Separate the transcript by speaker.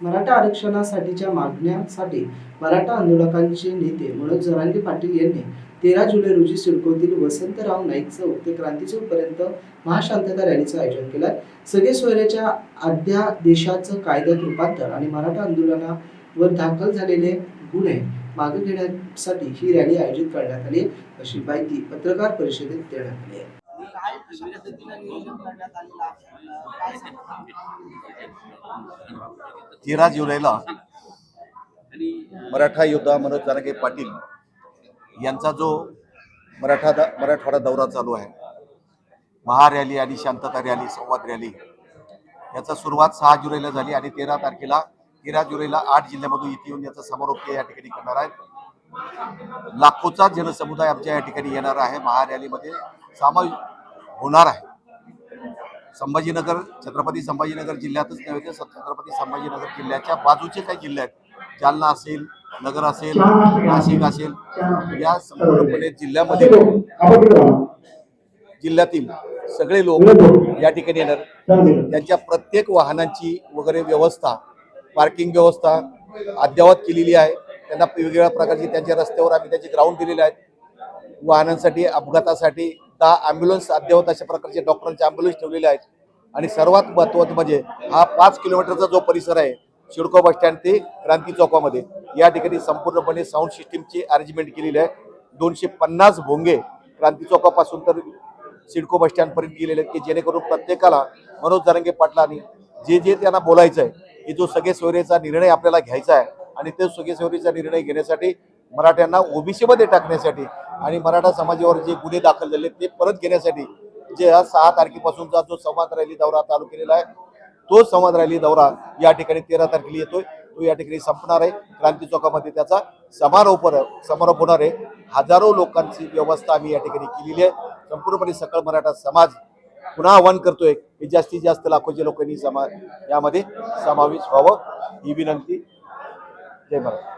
Speaker 1: मराठा आरक्षणासाठीच्या मागण्यासाठी मराठा आंदोलकांचे नेते मनोज जरांगे पाटील यांनी तेरा जुलै रोजी सिडकोतील वसंतराव नाईक चौक ते क्रांती चौकपर्यंत महाशांतता रॅलीचं आयोजन केलं. आहे सगळे सोयऱ्याच्या अध्यादेशाचं कायद्यात रूपांतर आणि मराठा आंदोलनावर दाखल झालेले गुन्हे मागे घेण्यासाठी ही रॅली आयोजित करण्यात आली. अशी माहिती पत्रकार परिषदेत देण्यात आली आहे.
Speaker 2: कशा पद्धतीनं नियोजन करण्यात आलेलं आहे काय
Speaker 3: तेरा जुलैला मराठा योद्धा मनोज जानके पाटील यांचा जो मराठा द मराठवाडा दौरा चालू आहे महारॅली आणि शांतता रॅली संवाद रॅली याचा सुरुवात सहा जुलैला झाली आणि तेरा तारखेला तेरा जुलैला आठ जिल्ह्यामधून इथे येऊन याचा समारोप ते या ठिकाणी करणार आहेत. लाखोचा जनसमुदाय आमच्या या ठिकाणी येणार आहे महारॅलीमध्ये सामायिक होणार आहे. संभाजीनगर छत्रपती संभाजीनगर जिल्ह्यातच नव्हे तर छत्रपती संभाजीनगर जिल्ह्याच्या बाजूचे काही जिल्हे आहेत. जालना असेल नगर असेल नाशिक असेल या संपूर्णपणे जिल्ह्यामध्ये जिल्ह्यातील सगळे लोक या ठिकाणी येणार. त्यांच्या प्रत्येक वाहनांची वगैरे व्यवस्था पार्किंग व्यवस्था अद्ययावत केलेली आहे. त्यांना वेगवेगळ्या प्रकारची त्यांच्या रस्त्यावर आम्ही त्याचे ग्राउंड दिलेले आहेत वाहनांसाठी अपघातासाठी दहा ॲम्ब्युलन्स अद्ययावत अशा प्रकारचे डॉक्टरांचे ॲम्ब्युलन्स ठेवलेले आहेत. आणि सर्वात महत्त्वाचं म्हणजे हा पाच किलोमीटरचा जो परिसर आहे शिडको बस स्टँड ते क्रांती चौकामध्ये या ठिकाणी संपूर्णपणे साऊंड सिस्टीमची अरेंजमेंट केलेली आहे. दोनशे पन्नास भोंगे क्रांती चौकापासून तर सिडको बस स्टँडपर्यंत गेलेले आहेत की जेणेकरून प्रत्येकाला मनोज जरंगे पाटलांनी जे जे त्यांना बोलायचं आहे हे जो सगळे सोयरेचा निर्णय आपल्याला घ्यायचा आहे आणि ते सगळे सोयरीचा निर्णय घेण्यासाठी मराठ्यांना ओबीसीमध्ये टाकण्यासाठी आणि मराठा समाजावर जे गुन्हे दाखल झाले ते परत घेण्यासाठी जे हा सहा तारखेपासूनचा जो संवाद रॅली दौरा चालू केलेला आहे तो संवाद रॅली दौरा या ठिकाणी तेरा तारखेला येतोय. तो या ठिकाणी संपणार आहे. क्रांती चौकामध्ये त्याचा समारोप समारोप होणार आहे. हजारो लोकांची व्यवस्था आम्ही या ठिकाणी केलेली आहे. संपूर्णपणे सकळ मराठा समाज पुन्हा आवाहन करतोय की जास्तीत जास्त लाखोच्या लोकांनी समा यामध्ये समावेश व्हावं. ही विनंती. जय मराठा